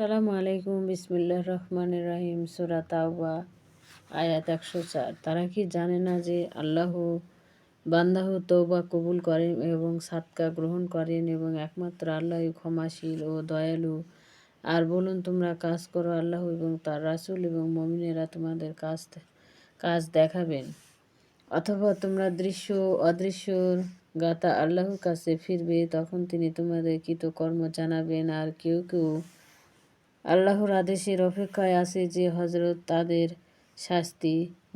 সালামু আলাইকুম বিসমিল্লাহ রহমান রাহিম, সুরা তাওবা, আয়াত একশো চার। তারা কি জানে না যে আল্লাহ বান্দাহ তৌবা কবুল করেন এবং সাতকা গ্রহণ করেন এবং একমাত্র আল্লাহ ক্ষমাশীল ও দয়ালু। আর বলুন, তোমরা কাজ করো আল্লাহ এবং তার রাসুল এবং মমিনেরা তোমাদের কাজ কাজ দেখাবেন। অথবা তোমরা দৃশ্য অদৃশ্য গাতা আল্লাহর কাছে ফিরবে, তখন তিনি তোমাদের কৃতকর্ম জানাবেন। আর কেউ কেউ আল্লাহর আদেশের অপেক্ষায় আছে যে হজরত তাদের শাস্তি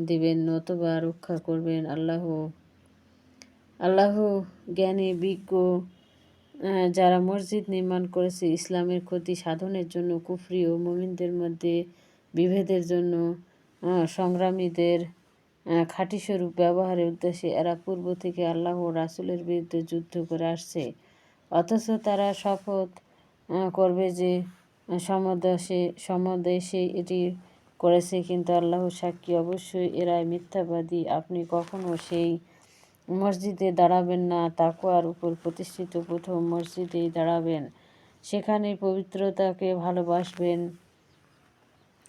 দেবেন নতবা রক্ষা করবেন আল্লাহ। আল্লাহ জ্ঞানী বিজ্ঞ যারা মসজিদ নির্মাণ করেছে, ইসলামের ক্ষতি সাধনের জন্য কুফরি ও মমিনদের মধ্যে বিভেদের জন্য সংগ্রামীদের খাঁটি স্বরূপ ব্যবহারের উদ্দেশ্যে এরা পূর্ব থেকে আল্লাহ ও রাসুলের বিরুদ্ধে যুদ্ধ করে আসছে। অথচ তারা শপথ করবে যে সমদেশে সমদেশে এটি করেছে কিন্তু আল্লাহ সাক্ষী অবশ্যই এরাই মিথ্যাবাদী। আপনি কখনো সেই মসজিদে দাঁড়াবেন না তাকুয়ার উপর প্রতিষ্ঠিত প্রথম মসজিদেই দাঁড়াবেন। সেখানে পবিত্রতাকে ভালোবাসবেন।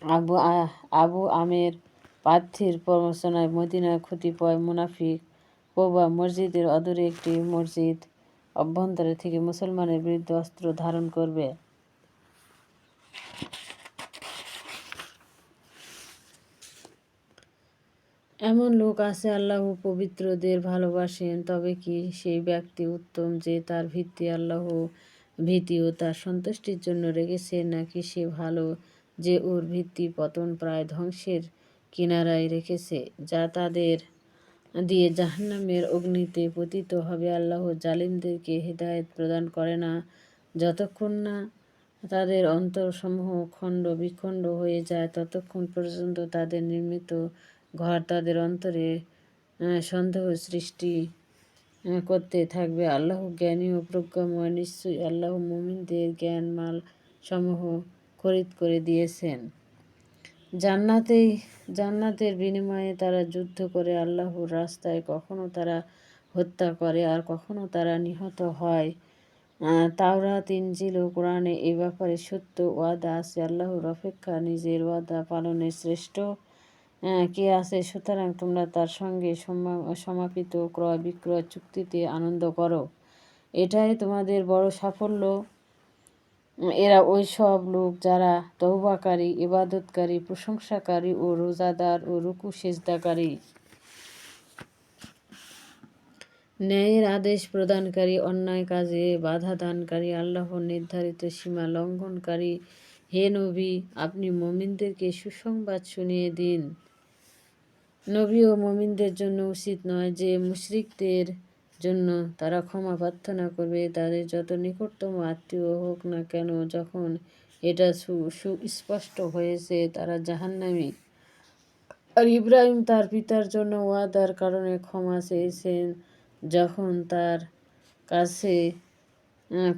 আবু আবু আমের প্রার্থীর প্রমোচনায় মদিনায় পয় মুনাফিক পোবা মসজিদের অদূরে একটি মসজিদ অভ্যন্তরে থেকে মুসলমানের বিরুদ্ধে অস্ত্র ধারণ করবে। এমন লোক আছে আল্লাহ পবিত্রদের ভালোবাসেন, তবে কি সেই ব্যক্তি উত্তম যে তার ভিত্তি আল্লাহ ভীতি ও তার সন্তুষ্টির জন্য রেখেছে, নাকি সে ভালো যে ওর ভিত্তি পতন প্রায় ধ্বংসের কিনারায় রেখেছে, যা তাদের দিয়ে জাহান্নামের অগ্নিতে পতিত হবে? আল্লাহ জালিমদেরকে হৃদায়ত প্রদান করে না, যতক্ষণ না তাদের অন্তরসমূহ খণ্ড বিখণ্ড হয়ে যায়। ততক্ষণ পর্যন্ত তাদের নির্মিত ঘর তাদের অন্তরে সন্দেহ সৃষ্টি করতে থাকবে। আল্লাহ জ্ঞানী ও প্রজ্ঞাময় নিশ্চয়ই আল্লাহ মুমিনদের জ্ঞান মাল সমূহ খরিদ করে দিয়েছেন। জান্নাতেই জান্নাতের বিনিময়ে তারা যুদ্ধ করে আল্লাহর রাস্তায় কখনো তারা হত্যা করে আর কখনো তারা নিহত হয়। তাওরা তিনজিল ও কোরআনে এ ব্যাপারে সত্য ওয়াদা আছে। আল্লাহর অপেক্ষা নিজের ওয়াদা পালনের শ্রেষ্ঠ কে আছে? সুতরাং তোমরা তার সঙ্গে সমাপিত ক্রয় বিক্রয় চুক্তিতে আনন্দ করো। এটাই তোমাদের বড় সাফল্য। এরা ওই সব লোক যারা তৌবাকারী ইবাদতকারী, প্রশংসাকারী ও রোজাদার ও রুকু সেজদাকারী ন্যায়ের আদেশ প্রদানকারী, অন্যায় কাজে বাধা দানকারী আল্লাহর নির্ধারিত সীমা লঙ্ঘনকারী। হে নবী, আপনি মমিনদেরকে সুসংবাদ শুনিয়ে দিন। নবী ও মমিনদের জন্য উচিত নয় যে মুশরিকদের জন্য তারা ক্ষমা প্রার্থনা করবে। তাদের যত নিকটতম আত্মীয় হোক না কেন, যখন এটা সুস্পষ্ট হয়েছে, তারা জাহান্নামী। আর ইব্রাহিম তার পিতার জন্য ওয়াদার কারণে ক্ষমা চেয়েছেন। যখন তার কাছে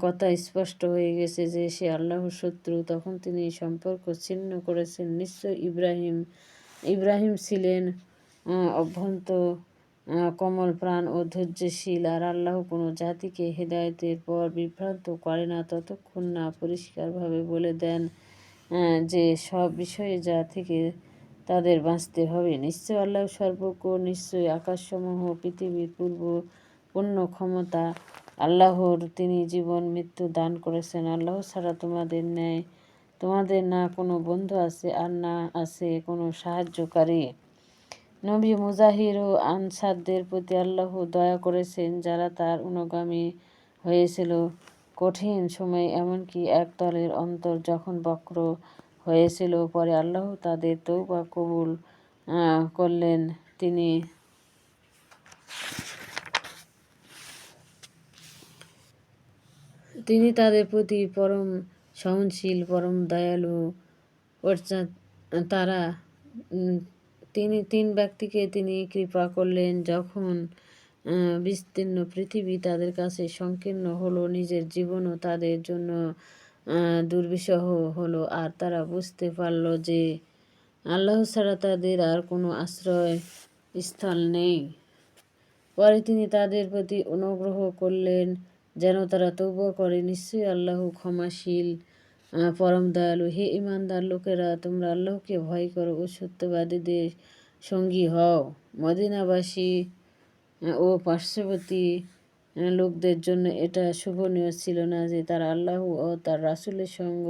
কথা স্পষ্ট হয়ে গেছে যে সে আল্লাহর শত্রু, তখন তিনি সম্পর্ক ছিন্ন করেছেন। নিশ্চয় ইব্রাহিম ইব্রাহিম ছিলেন অভ্যন্ত কমল প্রাণ ও ধৈর্যশীল আর আল্লাহ কোনো জাতিকে হেদায়তের পর বিভ্রান্ত করে না। ততক্ষণ না পরিষ্কারভাবে বলে দেন যে সব বিষয়ে যা থেকে তাদের বাঁচতে হবে। নিশ্চয় আল্লাহ সর্বজ্ঞ নিশ্চয়ই আকাশসমূহ, পৃথিবীর পূর্ব পূর্ণ ক্ষমতা, আল্লাহর তিনি জীবন, মৃত্যু দান করেছেন। আল্লাহ ছাড়া তোমাদের ন্যায়, তোমাদের না কোনো বন্ধু আছে আর না আছে কোনো সাহায্যকারী। নবী মুজাহির ও আনসারদের প্রতি আল্লাহ দয়া করেছেন, যারা তার অনুগামী হয়েছিল। কঠিন সময়ে এমনকি এক দলের অন্তর যখন বক্র হয়েছিল, পরে আল্লাহ তাদের তৌবা কবুল করলেন। তিনি তিনি তাদের প্রতি পরম সহনশীল, পরম দয়ালু তারা তিনি তিন ব্যক্তিকে তিনি কৃপা করলেন যখন বিস্তীর্ণ পৃথিবী তাদের কাছে সংকীর্ণ হলো, নিজের জীবনও তাদের জন্য দুর্বিষহ হলো। আর তারা বুঝতে পারল যে আল্লাহ ছাড়া তাদের আর কোনো আশ্রয় স্থল নেই। পরে তিনি তাদের প্রতি অনুগ্রহ করলেন, যেন তারা তবুও করে। নিশ্চয়ই আল্লাহ ক্ষমাশীল পরম দয়ালু। হে ইমানদার লোকেরা, তোমরা আল্লাহকে ভয় করো ও সত্যবাদীদের সঙ্গী হও। মদিনাবাসী ও পার্শ্ববর্তী লোকদের জন্য এটা শোভনীয় ছিল না যে তারা আল্লাহ ও তার রাসুলের সঙ্গ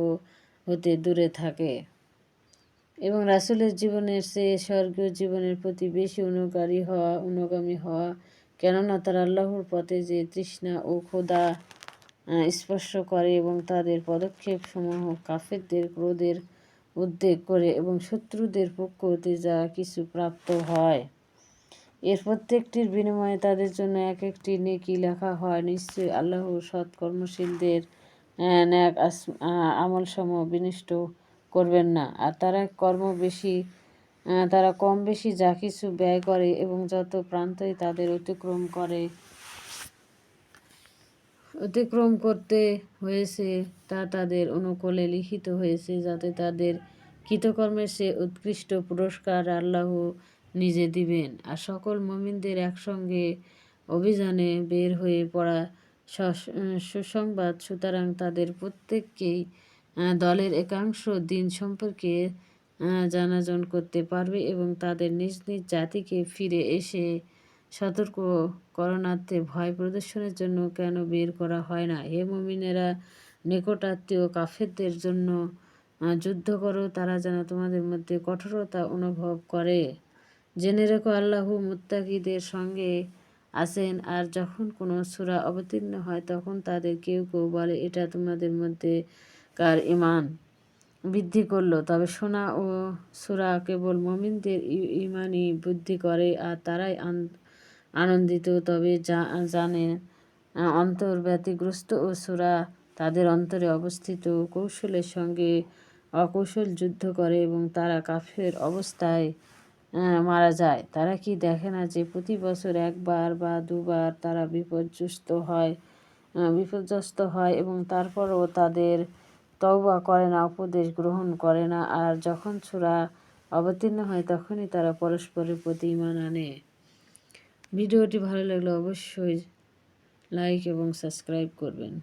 হতে দূরে থাকে। এবং রাসুলের জীবনের চেয়ে স্বর্গীয় জীবনের প্রতি বেশি অনুকারী হওয়া অনুগামী হওয়া কেননা তারা আল্লাহর পথে যে তৃষ্ণা ও আহ, স্পর্শ করে এবং তাদের পদক্ষেপ সমূহ কাফেরদের ক্রোধের উদ্বেগ করে এবং শত্রুদের পক্ষ হতে যা কিছু প্রাপ্ত হয়। এর প্রত্যেকটির বিনিময়ে তাদের জন্য এক একটি নেকি লেখা হয়। নিশ্চয়ই আল্লাহ সৎ কর্মশীলদের আহ, ন্যাক আহ, আমলসমূহ করবেন না। আর তারা কর্ম বেশি তারা কম বেশি যা কিছু ব্যয় করে এবং যত প্রান্তই তাদের অতিক্রম করে অতিক্রম করতে হয়েছে তা তাদের অনুকূলে লিখিত হয়েছে যাতে তাদের কৃতকর্মের সে উৎকৃষ্ট পুরস্কার আল্লাহ নিজে দিবেন। আর সকল মমিনদের একসঙ্গে অভিযানে বের হয়ে পড়া সস- সুসংবাদ, সুতরাং তাদের প্রত্যেককেই দলের একাংশ দিন সম্পর্কে জানাজন করতে পারবে এবং তাদের নিজ নিজ জাতিকে ফিরে এসে সতর্ক করণার্থে ভয় প্রদর্শনের জন্য কেন বের করা হয় না? হে মুমিনেরা, নিকটাত্মীয় কাফেরদের জন্য যুদ্ধ করো। তারা যেন তোমাদের মধ্যে কঠোরতা অনুভব করে। জেনে রেখো, আল্লাহ মুত্তাকিদের সঙ্গে আসেন আর যখন কোনো সুরা অবতীর্ণ হয়, তখন তাদের কেউ কেউ বলে, এটা তোমাদের মধ্যে কার ইমান বৃদ্ধি করল? তবে সোনা ও সুরা কেবল মমিনদের ইমানই বৃদ্ধি করে, আর তারাই আন- আনন্দিত। তবে জানে অন্তর ব্যতিগ্রস্ত ও সুরা তাদের অন্তরে অবস্থিত। কৌশলের সঙ্গে অকৌশল যুদ্ধ করে এবং তারা কাফের অবস্থায় মারা যায়। তারা কি দেখে না যে প্রতি বছর একবার বা দুবার তারা বিপর্যস্ত হয় বিপর্যস্ত হয় এবং তারপরও তাদের তওবা করে না, উপদেশ গ্রহণ করে না। আর যখন ছোড়া অবতীর্ণ হয়, তখনই তারা পরস্পরের প্রতি ইমান আনে। ভিডিওটি ভালো লাগলে অবশ্যই লাইক এবং সাবস্ক্রাইব করবেন।